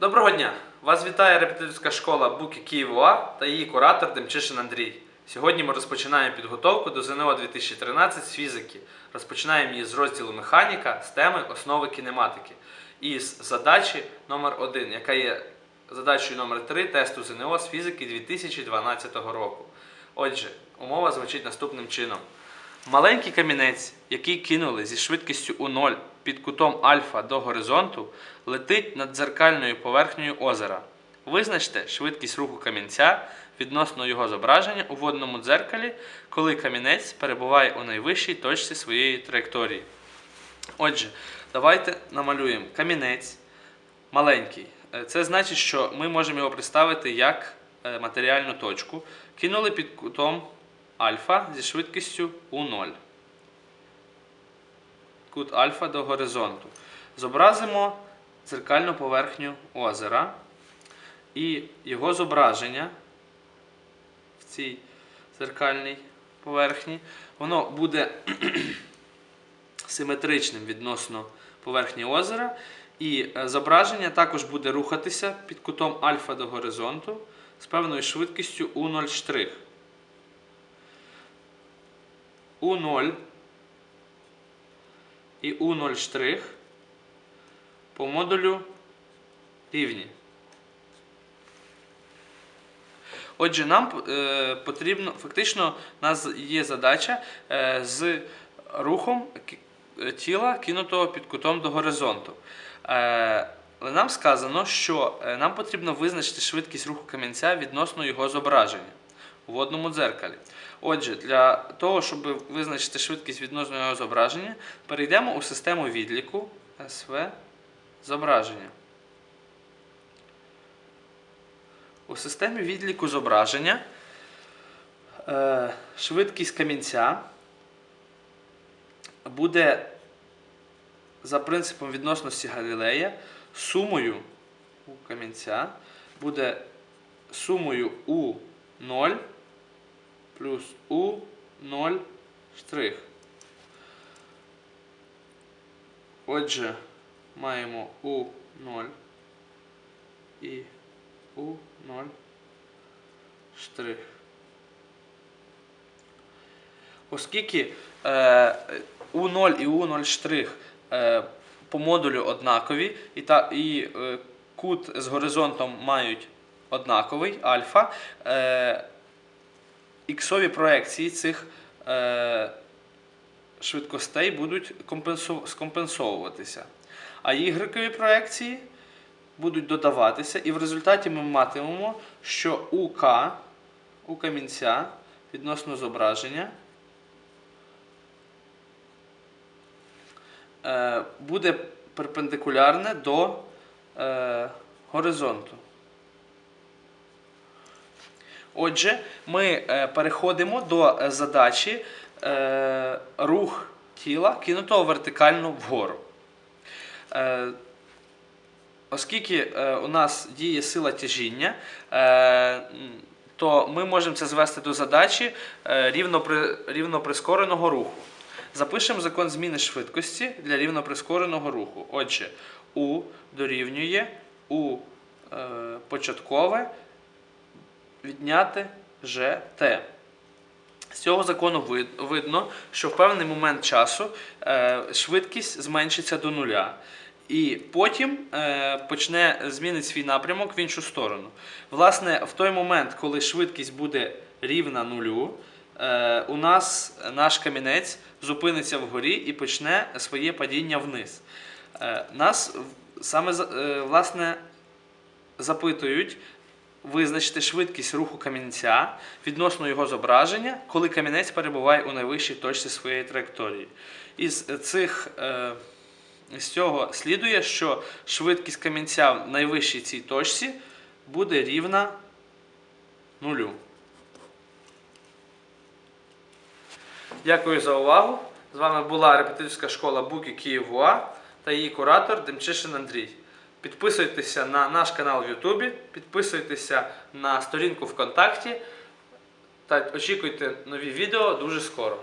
Доброго дня! Вас вітає репетиторська школа Буки Київ-УА та її куратор Демчишин Андрій. Сьогодні ми розпочинаємо підготовку до ЗНО 2013 з фізики. Розпочинаємо її з розділу механіка з теми основи кінематики і з задачі номер 1 яка є задачею номер 3 тесту ЗНО з фізики 2012 року. Отже, умова звучить наступним чином. Маленький камінець, який кинули зі швидкістю у 0 під кутом альфа до горизонту, летить над дзеркальною поверхнею озера. Визначте швидкість руху камінця відносно його зображення у водному дзеркалі, коли камінець перебуває у найвищій точці своєї траєкторії. Отже, давайте намалюємо камінець маленький. Е, Це значить, що ми можемо його представити як е, матеріальну точку. Кинули під кутом альфа зі швидкістю у 0. Кут альфа до горизонту. Зобразимо дзеркальну поверхню озера і його зображення в цій дзеркальній поверхні. Воно буде симетричним відносно поверхні озера. І е, зображення також буде рухатися під кутом альфа до горизонту з певною швидкістю у 0 штрих. у 0 і у 0 штрих по модулю рівні. Отже, нам е, потрібно, фактично, у нас є задача е, з рухом е, тіла, кинутого під кутом до горизонту. Е, нам сказано, що е, нам потрібно визначити швидкість руху камінця відносно його зображення у водному дзеркалі. Отже, для того, щоб визначити швидкість відносно його зображення, перейдемо у систему відліку СВ зображення. У системі відліку зображення е, швидкість камінця буде за принципом відносності Галілея сумою у камінця буде сумою у 0 плюс у 0 штрих. Отже, маємо у 0 і у 0 штрих. Оскільки е, у 0 і у 0 штрих е, по модулю однакові, і, та, і е, кут з горизонтом мають однаковий альфа, е, іксові проекції цих е, швидкостей будуть скомпенсовуватися. А ігрекові проекції будуть додаватися, і в результаті ми матимемо, що УК у камінця відносно зображення е, буде перпендикулярне до е, горизонту. Отже, ми е, переходимо до е, задачі е, рух тіла кинутого вертикально вгору. Оскільки у нас діє сила тяжіння, то ми можемо це звести до задачі рівноприскореного руху. Запишемо закон зміни швидкості для рівноприскореного руху. Отже, U дорівнює е, початкове відняти ЖТ. З цього закону вид- видно, що в певний момент часу е, швидкість зменшиться до нуля. І потім е, почне змінить свій напрямок в іншу сторону. Власне, в той момент, коли швидкість буде рівна нулю, е, у нас наш камінець зупиниться вгорі і почне своє падіння вниз. Нас саме власне запитують визначити швидкість руху камінця відносно його зображення, коли камінець перебуває у найвищій точці своєї траєкторії. Із цих е, з цього слідує, що швидкість камінця в найвищій цій точці буде рівна нулю. Дякую за увагу. З вами була репетиторська школа Буки Київ-УА та її куратор Демчишин Андрій. Підписуйтеся на наш канал в Ютубі, підписуйтеся на сторінку ВКонтакті та очікуйте нові відео дуже скоро.